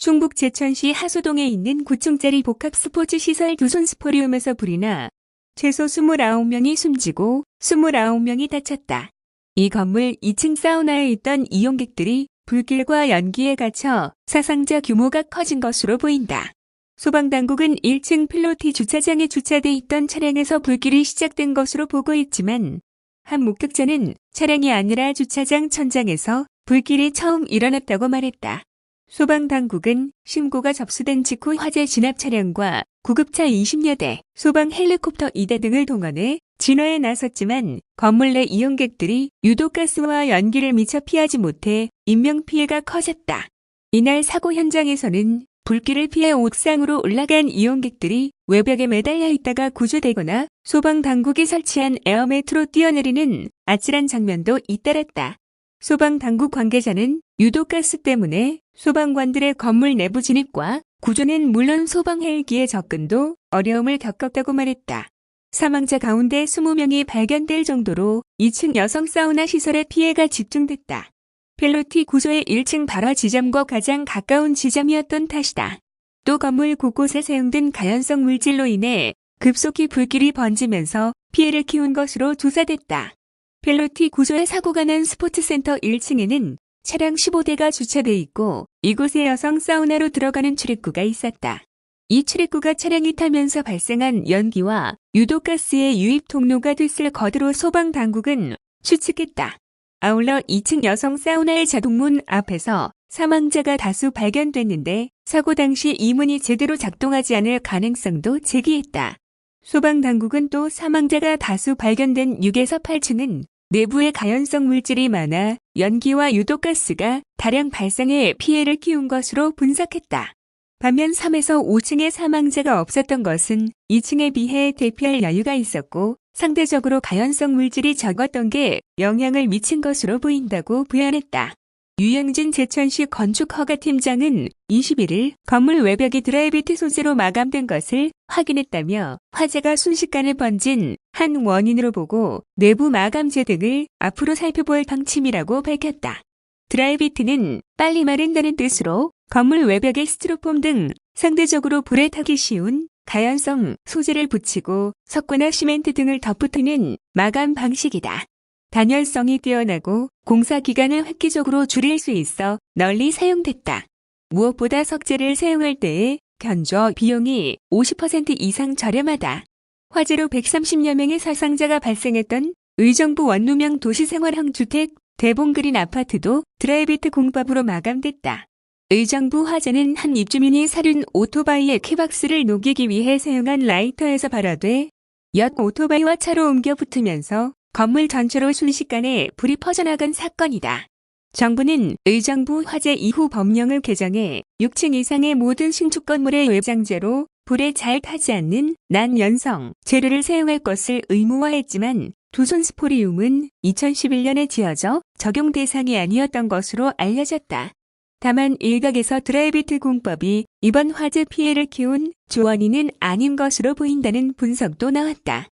충북 제천시 하수동에 있는 9층짜리 복합 스포츠 시설 두손 스포리움에서 불이 나 최소 29명이 숨지고 29명이 다쳤다. 이 건물 2층 사우나에 있던 이용객들이 불길과 연기에 갇혀 사상자 규모가 커진 것으로 보인다. 소방당국은 1층 필로티 주차장에 주차돼 있던 차량에서 불길이 시작된 것으로 보고 있지만 한 목격자는 차량이 아니라 주차장 천장에서 불길이 처음 일어났다고 말했다. 소방당국은 신고가 접수된 직후 화재 진압 차량과 구급차 20여 대, 소방 헬리콥터 2대 등을 동원해 진화에 나섰지만 건물 내 이용객들이 유독 가스와 연기를 미처 피하지 못해 인명피해가 커졌다. 이날 사고 현장에서는 불길을 피해 옥상으로 올라간 이용객들이 외벽에 매달려 있다가 구조되거나 소방당국이 설치한 에어매트로 뛰어내리는 아찔한 장면도 잇따랐다. 소방 당국 관계자는 유독 가스 때문에 소방관들의 건물 내부 진입과 구조는 물론 소방 헬기의 접근도 어려움을 겪었다고 말했다. 사망자 가운데 20명이 발견될 정도로 2층 여성 사우나 시설에 피해가 집중됐다. 펠로티 구조의 1층 발화 지점과 가장 가까운 지점이었던 탓이다. 또 건물 곳곳에 사용된 가연성 물질로 인해 급속히 불길이 번지면서 피해를 키운 것으로 조사됐다. 펠로티 구조의 사고가 난 스포츠센터 1층에는 차량 15대가 주차돼 있고 이곳에 여성 사우나로 들어가는 출입구가 있었다. 이 출입구가 차량이 타면서 발생한 연기와 유독가스의 유입 통로가 됐을 것으로 소방당국은 추측했다. 아울러 2층 여성 사우나의 자동문 앞에서 사망자가 다수 발견됐는데 사고 당시 이 문이 제대로 작동하지 않을 가능성도 제기했다. 소방당국은 또 사망자가 다수 발견된 6에서 8층은 내부에 가연성 물질이 많아 연기와 유독가스가 다량 발생해 피해를 키운 것으로 분석했다. 반면 3에서 5층의 사망자가 없었던 것은 2층에 비해 대피할 여유가 있었고 상대적으로 가연성 물질이 적었던 게 영향을 미친 것으로 보인다고 부연했다. 유영진 제천시 건축허가 팀장은 21일 건물 외벽이 드라이비트 소재로 마감된 것을 확인했다며 화재가 순식간에 번진 한 원인으로 보고 내부 마감재 등을 앞으로 살펴볼 방침이라고 밝혔다. 드라이비트는 빨리 마른다는 뜻으로 건물 외벽에 스티로폼 등 상대적으로 불에 타기 쉬운 가연성 소재를 붙이고 석고나 시멘트 등을 덧붙이는 마감 방식이다. 단열성이 뛰어나고 공사 기간을 획기적으로 줄일 수 있어 널리 사용됐다. 무엇보다 석재를 사용할 때의 견조 비용이 50% 이상 저렴하다. 화재로 130여 명의 사상자가 발생했던 의정부 원룸형 도시생활형 주택 대봉그린 아파트도 드라이비트 공법으로 마감됐다. 의정부 화재는 한 입주민이 사륜 오토바이의 키박스를 녹이기 위해 사용한 라이터에서 발화돼 엿 오토바이와 차로 옮겨 붙으면서 건물 전체로 순식간에 불이 퍼져나간 사건이다. 정부는 의정부 화재 이후 법령을 개정해 6층 이상의 모든 신축 건물의 외장재로 불에 잘 타지 않는 난연성 재료를 사용할 것을 의무화했지만 두손 스포리움은 2011년에 지어져 적용 대상이 아니었던 것으로 알려졌다. 다만 일각에서 드라이비트 공법이 이번 화재 피해를 키운 조원인은 아닌 것으로 보인다는 분석도 나왔다.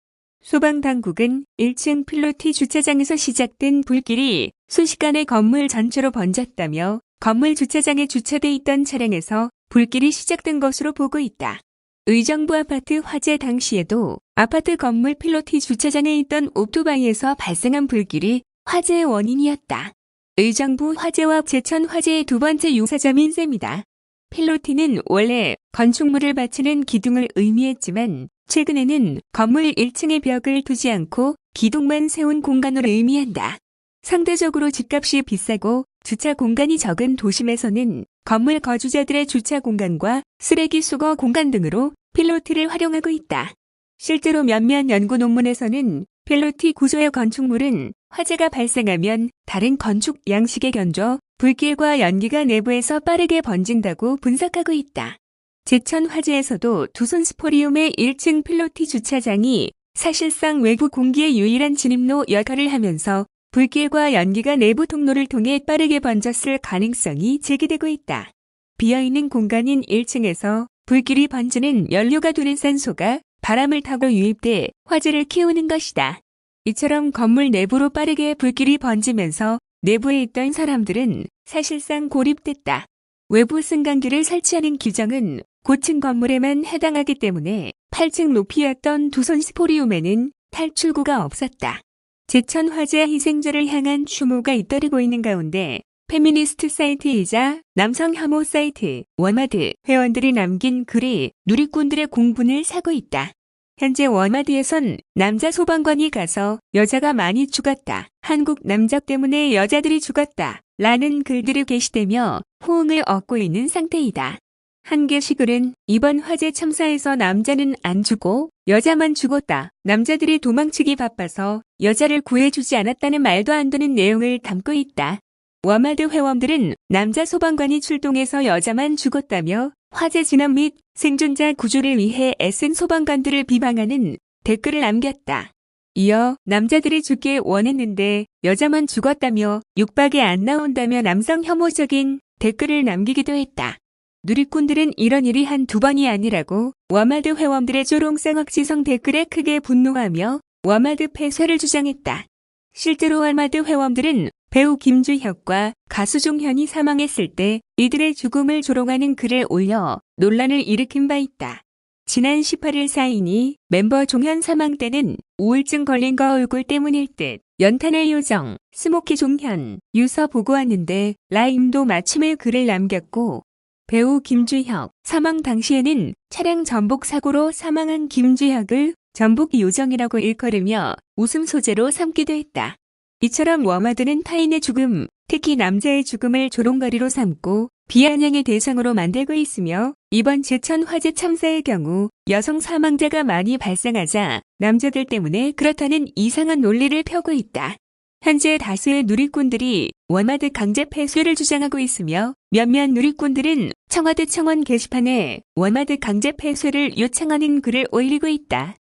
소방당국은 1층 필로티 주차장에서 시작된 불길이 순식간에 건물 전체로 번졌다며 건물 주차장에 주차돼 있던 차량에서 불길이 시작된 것으로 보고 있다. 의정부 아파트 화재 당시에도 아파트 건물 필로티 주차장에 있던 오토바이에서 발생한 불길이 화재의 원인이었다. 의정부 화재와 제천 화재의 두 번째 유사점인 셈이다. 필로티는 원래 건축물을 받치는 기둥을 의미했지만 최근에는 건물 1층의 벽을 두지 않고 기둥만 세운 공간을 의미한다. 상대적으로 집값이 비싸고 주차 공간이 적은 도심에서는 건물 거주자들의 주차 공간과 쓰레기 수거 공간 등으로 필로티를 활용하고 있다. 실제로 몇몇 연구 논문에서는 필로티 구조의 건축물은 화재가 발생하면 다른 건축 양식에 견줘 불길과 연기가 내부에서 빠르게 번진다고 분석하고 있다. 제천 화재에서도 두손 스포리움의 1층 필로티 주차장이 사실상 외부 공기의 유일한 진입로 역할을 하면서 불길과 연기가 내부 통로를 통해 빠르게 번졌을 가능성이 제기되고 있다. 비어있는 공간인 1층에서 불길이 번지는 연료가 되는 산소가 바람을 타고 유입돼 화재를 키우는 것이다. 이처럼 건물 내부로 빠르게 불길이 번지면서 내부에 있던 사람들은 사실상 고립됐다. 외부 승강기를 설치하는 규정은 고층 건물에만 해당하기 때문에 8층 높이였던 두손 스포리움에는 탈출구가 없었다. 제천 화재 희생자를 향한 추모가 잇따르고 있는 가운데 페미니스트 사이트이자 남성 혐오 사이트 워마드 회원들이 남긴 글이 누리꾼들의 공분을 사고 있다. 현재 워마드에선 남자 소방관이 가서 여자가 많이 죽었다. 한국 남자 때문에 여자들이 죽었다. 라는 글들이 게시되며 호응을 얻고 있는 상태이다. 한 게시글은 이번 화재 참사에서 남자는 안 죽고 여자만 죽었다. 남자들이 도망치기 바빠서 여자를 구해주지 않았다는 말도 안 되는 내용을 담고 있다. 워마드 회원들은 남자 소방관이 출동해서 여자만 죽었다며 화재 진압 및 생존자 구조를 위해 애쓴 소방관들을 비방하는 댓글을 남겼다. 이어 남자들이 죽길 원했는데 여자만 죽었다며 육박에 안 나온다며 남성 혐오적인 댓글을 남기기도 했다. 누리꾼들은 이런 일이 한 두 번이 아니라고 워마드 회원들의 조롱성 억지성 댓글에 크게 분노하며 워마드 폐쇄를 주장했다. 실제로 워마드 회원들은 배우 김주혁과 가수 종현이 사망했을 때 이들의 죽음을 조롱하는 글을 올려 논란을 일으킨 바 있다. 지난 18일 사인이 멤버 종현 사망 때는 우울증 걸린 거 얼굴 때문일 듯 연탄의 요정, 스모키 종현, 유서 보고 왔는데 라임도 마침의 글을 남겼고 배우 김주혁 사망 당시에는 차량 전복 사고로 사망한 김주혁을 전복 요정이라고 일컬으며 웃음 소재로 삼기도 했다. 이처럼 워마드는 타인의 죽음, 특히 남자의 죽음을 조롱거리로 삼고 비아냥의 대상으로 만들고 있으며 이번 제천 화재 참사의 경우 여성 사망자가 많이 발생하자 남자들 때문에 그렇다는 이상한 논리를 펴고 있다. 현재 다수의 누리꾼들이 워마드 강제 폐쇄를 주장하고 있으며 몇몇 누리꾼들은 청와대 청원 게시판에 워마드 강제 폐쇄를 요청하는 글을 올리고 있다.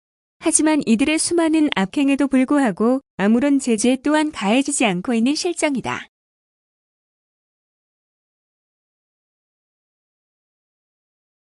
하지만 이들의 수많은 악행에도 불구하고 아무런 제재 또한 가해지지 않고 있는 실정이다.